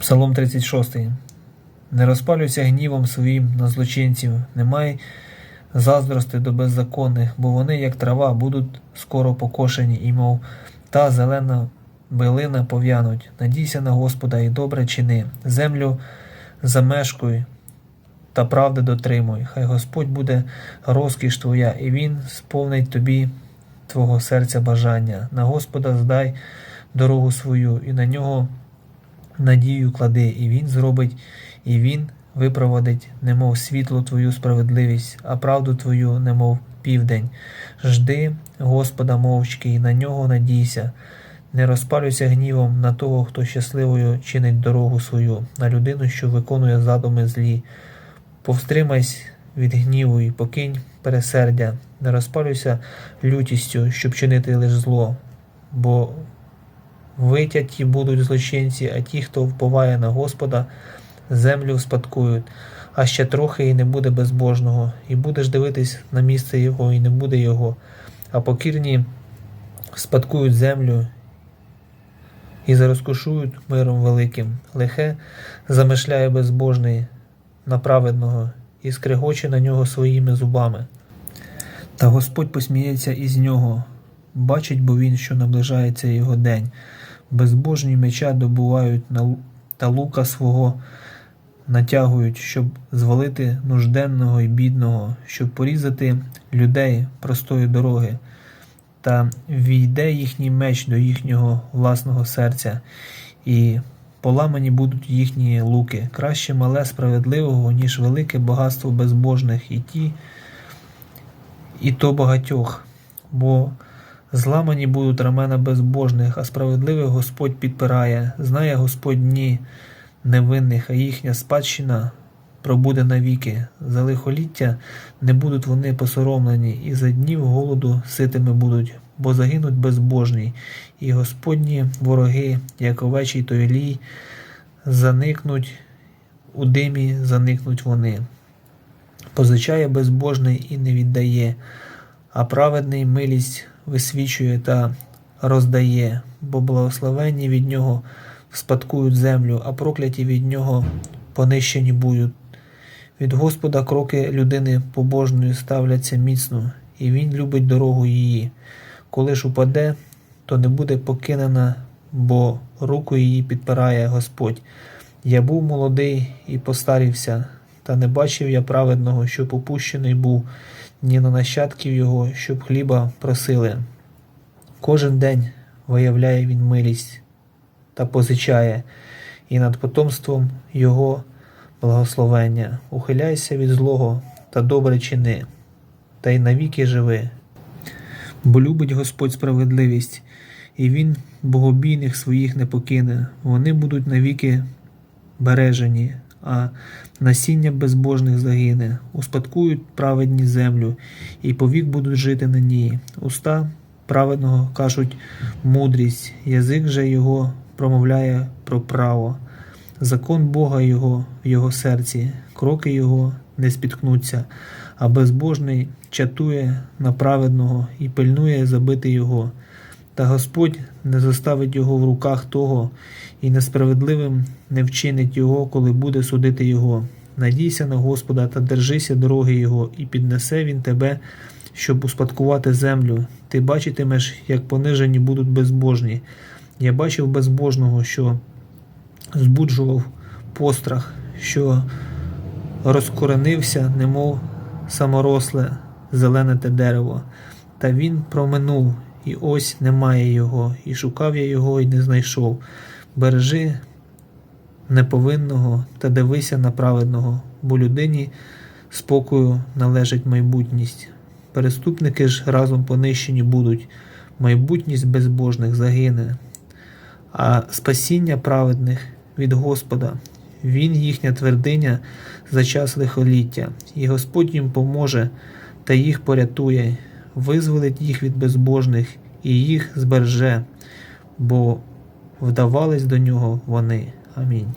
Псалом 36. Не розпалюйся гнівом своїм на злочинців, не май заздрости до беззаконних, бо вони, як трава, будуть скоро покошені, і мов та зелена билина пов'януть. Надійся на Господа і добре чини. Землю замешкуй та правди дотримуй. Хай Господь буде розкіш твоя, і Він сповнить тобі твого серця бажання. На Господа здай дорогу свою, і на нього надію клади, і він зробить, і він випроводить, немов світло твою справедливість, а правду твою, немов південь. Жди Господа мовчки, і на нього надійся. Не розпалюйся гнівом на того, хто щасливою чинить дорогу свою, на людину, що виконує задуми злі. Повстримайся від гніву і покинь пересердя, не розпалюйся лютістю, щоб чинити лише зло, бо Витяті будуть злочинці, а ті, хто вповає на Господа, землю спадкують, а ще трохи і не буде безбожного, і будеш дивитись на місце його, і не буде його, а покірні спадкують землю і зарозкошують миром великим. Лихе замишляє безбожний на праведного і скрегоче на нього своїми зубами. Та Господь посміється із нього, бачить бо він, що наближається його день. Безбожні меча добувають на та лука свого натягують, щоб звалити нужденного і бідного, щоб порізати людей простої дороги. Та війде їхній меч до їхнього власного серця, і поламані будуть їхні луки. Краще мале справедливого, ніж велике багатство безбожних, і ті, і то багатьох. Бо Зламані будуть рамена безбожних, а справедливий Господь підпирає. Знає Господь дні невинних, а їхня спадщина пробуде навіки. За лихоліття не будуть вони посоромлені, і за днів голоду ситими будуть, бо загинуть безбожні, і Господні вороги, як овечий той лій, заникнуть у димі, заникнуть вони. Позичає безбожний і не віддає, а праведний милість висвічує та роздає, бо благословенні від нього спадкують землю, а прокляті від нього понищені будуть. Від Господа кроки людини побожної ставляться міцно, і він любить дорогу її. Коли ж упаде, то не буде покинена, бо руку її підпирає Господь. Я був молодий і постарівся, та не бачив я праведного, що попущений був, ні на нащадків його, щоб хліба просили. Кожен день виявляє він милість та позичає, і над потомством його благословення. Ухиляйся від злого та добре чини, та й навіки живи. Бо любить Господь справедливість, і Він богобійних своїх не покине. Вони будуть навіки бережені, а насіння безбожних загине, успадкують праведні землю, і повік будуть жити на ній. Уста праведного кажуть мудрість, язик же його промовляє про право. Закон Бога його в його серці, кроки його не спіткнуться, а безбожний чатує на праведного і пильнує забити його. Та Господь не заставить його в руках того, і несправедливим не вчинить його, коли буде судити його. Надійся на Господа та держися дороги Його, і піднесе він тебе, щоб успадкувати землю. Ти бачитимеш, як понижені будуть безбожні. Я бачив безбожного, що збуджував пострах, що розкоренився, немов саморосле зелене те дерево. Та він проминув, і ось немає його, і шукав я його, і не знайшов. Бережи неповинного та дивися на праведного, бо людині спокою належить майбутність. Переступники ж разом понищені будуть, майбутність безбожних загине, а спасіння праведних від Господа. Він їхня твердиня за час лихоліття, і Господь їм поможе та їх порятує, визволить їх від безбожних і їх збереже, бо вдавались до нього вони. Амінь.